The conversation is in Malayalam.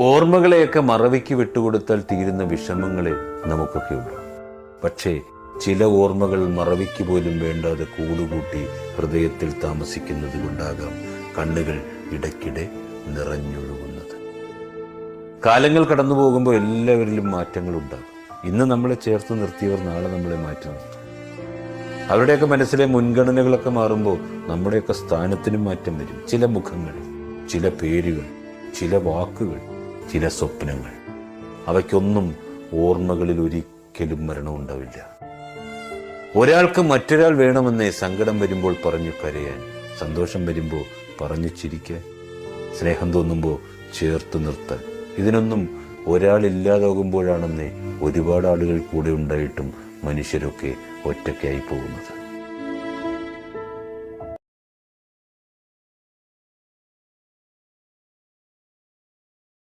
ഓർമ്മകളെയൊക്കെ മറവിക്ക് വിട്ടുകൊടുത്താൽ തീരുന്ന വിഷമങ്ങളെ നമുക്കൊക്കെ ഉള്ളൂ പക്ഷേ ചില ഓർമ്മകൾ മറവിക്ക് പോലും വേണ്ടാതെ കൂടുകൂട്ടി ഹൃദയത്തിൽ താമസിക്കുന്നത് കൊണ്ടാകാം കണ്ണുകൾ ഇടയ്ക്കിടെ നിറഞ്ഞൊഴുകുന്നത്. കാലങ്ങൾ കടന്നു പോകുമ്പോൾ എല്ലാവരിലും മാറ്റങ്ങളുണ്ടാകും ഇന്ന് നമ്മളെ ചേർത്ത് നിർത്തിയവർ നാളെ നമ്മളെ മാറ്റി നിർത്തും. അവരുടെയൊക്കെ മനസ്സിലെ മുൻഗണനകളൊക്കെ മാറുമ്പോൾ നമ്മുടെയൊക്കെ സ്ഥാനത്തിനും മാറ്റം വരും. ചില മുഖങ്ങൾ ചില പേരുകൾ ചില വാക്കുകൾ ചില സ്വപ്നങ്ങൾ. അവയ്ക്കൊന്നും ഓർമ്മകളിൽ ഒരിക്കലും മരണമുണ്ടാവില്ല. ഒരാൾക്ക് മറ്റൊരാൾ വേണമെന്നേ സങ്കടം വരുമ്പോൾ പറഞ്ഞു കരയാൻ സന്തോഷം വരുമ്പോൾ പറഞ്ഞു ചിരിക്കാൻ സ്നേഹം തോന്നുമ്പോൾ ചേർത്ത് നിർത്താൻ. ഇതിനൊന്നും ഒരാൾ ഇല്ലാതാകുമ്പോഴാണെന്നേ ഒരുപാട് ആളുകൾ കൂടെ ഉണ്ടായിട്ടും മനുഷ്യരൊക്കെ ഒറ്റയ്ക്കായി പോകുന്നത്.